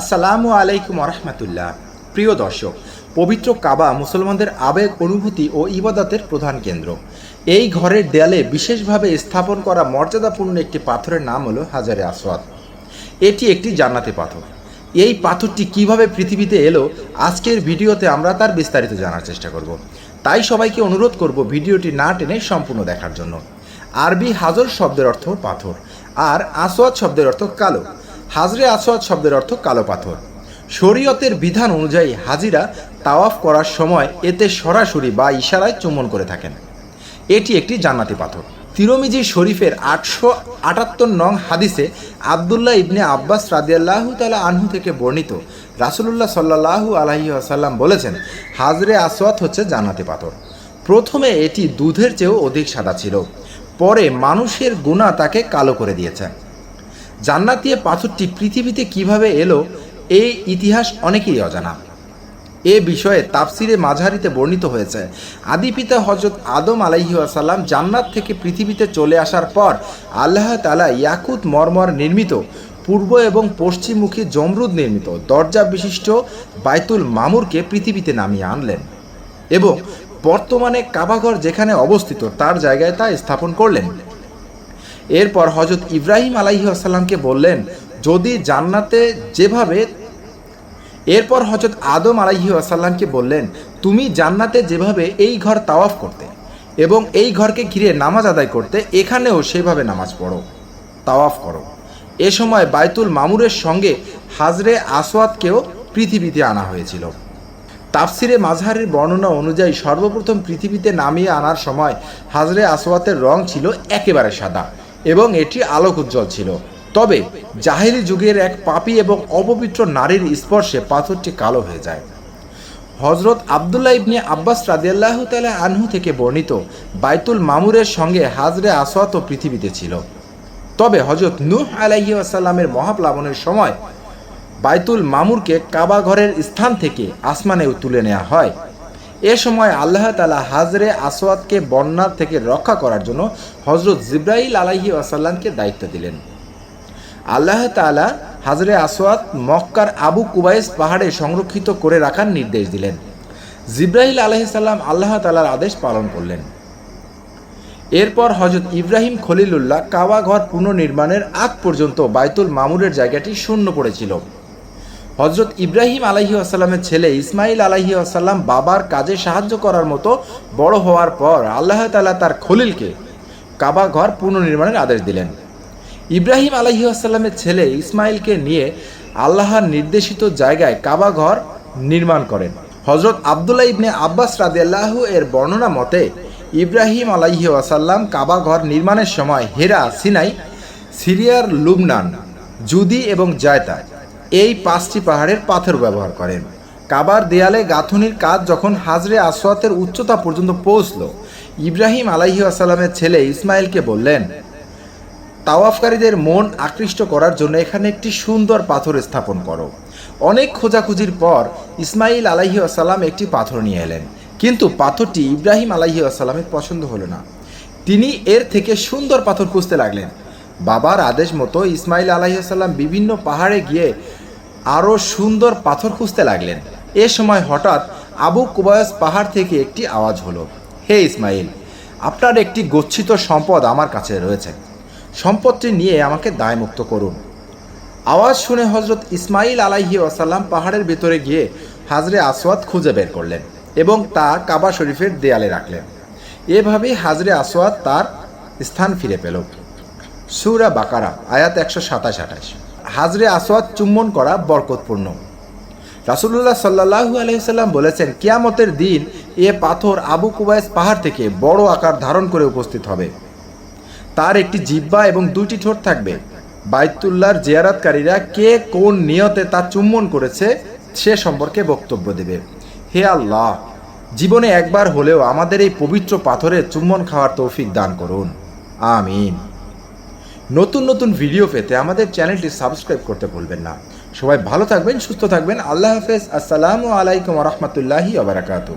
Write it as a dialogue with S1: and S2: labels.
S1: আসসালামু আলাইকুম রহমতুল্লাহ প্রিয় দর্শক, পবিত্র কাবা মুসলমানদের আবেগ, অনুভূতি ও ইবাদতের প্রধান কেন্দ্র। এই ঘরের দেয়ালে বিশেষভাবে স্থাপন করা মর্যাদাপূর্ণ একটি পাথরের নাম হলো হাজারে আসওয়াদ। এটি একটি জান্নাতি পাথর। এই পাথরটি কীভাবে পৃথিবীতে এলো, আজকের ভিডিওতে আমরা তার বিস্তারিত জানার চেষ্টা করব। তাই সবাইকে অনুরোধ করব ভিডিওটি না টেনে সম্পূর্ণ দেখার জন্য। আরবি হাজর শব্দের অর্থ পাথর, আর আসওয়াদ শব্দের অর্থ কালো। হাজরে আসওয়াদ শব্দের অর্থ কালো পাথর। শরীয়তের বিধান অনুযায়ী হাজিরা তাওয়াফ করার সময় এতে সরাসরি বা ইশারায় চুম্বন করে থাকেন। এটি একটি জান্নাতি পাথর। তিরমিজি শরীফের আটশো আটাত্তর নং হাদিসে আবদুল্লাহ ইবনে আব্বাস রাদিয়াল্লাহু তালা আনহু থেকে বর্ণিত রাসুলুল্লাহ সাল্লাহু আলহি আসাল্লাম বলেছেন, হাজরে আসওয়াত হচ্ছে জান্নাতি পাথর। প্রথমে এটি দুধের চেয়েও অধিক সাদা ছিল। পরে মানুষের গুণা তাকে কালো করে দিয়েছে। জান্নাতীয় পাথরটি পৃথিবীতে কীভাবে এলো, এই ইতিহাস অনেকেরই অজানা। এ বিষয়ে তাফসিরে মাঝারিতে বর্ণিত হয়েছে। আদি পিতা হজরত আদম আলাইহি আসাল্লাম জান্নাত থেকে পৃথিবীতে চলে আসার পর আল্লাহ তালা ইয়াকুত মর্মর নির্মিত, পূর্ব এবং পশ্চিমমুখী জমরুদ নির্মিত দরজা বিশিষ্ট বাইতুল মামুরকে পৃথিবীতে নামিয়ে আনলেন এবং বর্তমানে কাবাঘর যেখানে অবস্থিত তার জায়গায় তা স্থাপন করলেন। এরপর হজরত ইব্রাহিম আলাইহি আসাল্লামকে বললেন, যদি জান্নাতে যেভাবে এরপর হজরত আদম আলাইহি আসাল্লামকে বললেন, তুমি জান্নাতে যেভাবে এই ঘর তাওয়াফ করতে এবং এই ঘরকে ঘিরে নামাজ আদায় করতে, এখানেও সেভাবে নামাজ পড়ো, তাওয়াফ করো। এ সময় বাইতুল মামুরের সঙ্গে হাজরে আসওয়াদকেও পৃথিবীতে আনা হয়েছিল। তাফসিরে মাঝহারের বর্ণনা অনুযায়ী সর্বপ্রথম পৃথিবীতে নামিয়ে আনার সময় হাজরে আসওয়াতের রং ছিল একেবারে সাদা। এবং এটি আলোক উজ্জ্বল ছিল। তবে জাহেরি যুগের এক পাপী এবং অপবিত্র নারীর স্পর্শে পাথরটি কালো হয়ে যায়। হজরত আবদুল্লাহ ইবনে আব্বাস রাদিয়াল্লাহু তাআলা আনহু থেকে বর্ণিত বাইতুল মামুরের সঙ্গে হাজরে আসওয়াত পৃথিবীতে ছিল। তবে হজরত নূহ আলাইহি আসাল্লামের মহাপ্লাবনের সময় বাইতুল মামুরকে কাবা ঘরের স্থান থেকে আসমানেও তুলে নেওয়া হয়। এ সময় আল্লাহ তালা হাজরে আসওয়াদকে বন্যার থেকে রক্ষা করার জন্য হজরত জিব্রাইল আলাহি আসাল্লামকে দায়িত্ব দিলেন। আল্লাহ তালা হাজরে আসওয়াদ মক্কার আবু কুবাইস পাহাড়ে সংরক্ষিত করে রাখার নির্দেশ দিলেন। জিব্রাহিল আলহিসাল্লাম আল্লাহ তালার আদেশ পালন করলেন। এরপর হজরত ইব্রাহিম খলিলুল্লাহ কাবা ঘর পুনর্নির্মাণের আগ পর্যন্ত বাইতুল মামুরের জায়গাটি শূন্য পড়েছিল। হজরত ইব্রাহিম আলাহি আসাল্লামের ছেলে ইসমাইল আলাহি আসাল্লাম বাবার কাজে সাহায্য করার মতো বড় হওয়ার পর আল্লাহ তালা তার খলিলকে কাবা ঘর পুনর্নির্মাণের আদেশ দিলেন। ইব্রাহিম আলাহি আসাল্লামের ছেলে ইসমাইলকে নিয়ে আল্লাহর নির্দেশিত জায়গায় কাবা ঘর নির্মাণ করেন। হজরত আবদুল্লাহ ইবনে আব্বাস রাদিয়াল্লাহ এর বর্ণনা মতে, ইব্রাহিম আলাইহি আসাল্লাম কাবা ঘর নির্মাণের সময় হেরা সিনাই, সিরিয়ার লুবনান, জুদি এবং জায়তা এই পাঁচটি পাহাড়ের পাথর ব্যবহার করেন। কাবার দেয়ালে গাঁথনির কাজ যখন হাজরে আসওয়াতের উচ্চতা পর্যন্ত পৌঁছল, ইব্রাহিম আলাইহি আসাল্লামের ছেলে ইসমাইলকে বললেন, তাওয়াফকারীদের মন আকৃষ্ট করার জন্য এখানে একটি সুন্দর পাথর স্থাপন করো। অনেক খোঁজাখুঁজির পর ইসমাইল আলাহি আসাল্লাম একটি পাথর নিয়ে এলেন। কিন্তু পাথরটি ইব্রাহিম আলাহি আসাল্লামের পছন্দ হলো না। তিনি এর থেকে সুন্দর পাথর খুঁজতে লাগলেন। বাবার আদেশ মতো ইসমাইল আলাহি আসাল্লাম বিভিন্ন পাহাড়ে গিয়ে আরও সুন্দর পাথর খুঁজতে লাগলেন। এ সময় হঠাৎ আবু কুবায়স পাহাড় থেকে একটি আওয়াজ হলো, হে ইসমাইল আপনার একটি গচ্ছিত সম্পদ আমার কাছে রয়েছে। সম্পদটি নিয়ে আমাকে দায়মুক্ত করুন। আওয়াজ শুনে হজরত ইসমাইল আলাইহি ওয়াসাল্লাম পাহাড়ের ভেতরে গিয়ে হাজরে আসওয়াদ খুঁজে বের করলেন এবং তা কাবা শরীফের দেয়ালে রাখলেন। এভাবেই হাজরে আসওয়াদ তার স্থান ফিরে পেল। সুরা বাকারা, আয়াত একশো সাতাশ আঠাশ। হাজরে আসওয়াদ চুম্বন করা বরকতপূর্ণ। রাসুল্লাহ সাল্লাহু আলহিসাল্লাম বলেছেন, কিয়ামতের দিন এ পাথর আবু কুবাইস পাহাড় থেকে বড় আকার ধারণ করে উপস্থিত হবে। তার একটি জিব্বা এবং দুইটি ঠোঁট থাকবে। বাইতুল্লাহর জিয়ারাতকারীরা কে কোন নিয়তে তা চুম্বন করেছে সে সম্পর্কে বক্তব্য দেবে। হে আল্লাহ, জীবনে একবার হলেও আমাদের এই পবিত্র পাথরে চুম্বন খাওয়ার তৌফিক দান করুন। আমিন। নতুন নতুন ভিডিও পেতে আমাদের চ্যানেলটি সাবস্ক্রাইব করতে ভুলবেন না। সবাই ভালো থাকবেন, সুস্থ থাকবেন। আল্লাহ হাফেজ। আসসালামু আলাইকুম রহমতুল্লাহি আবরাকাতু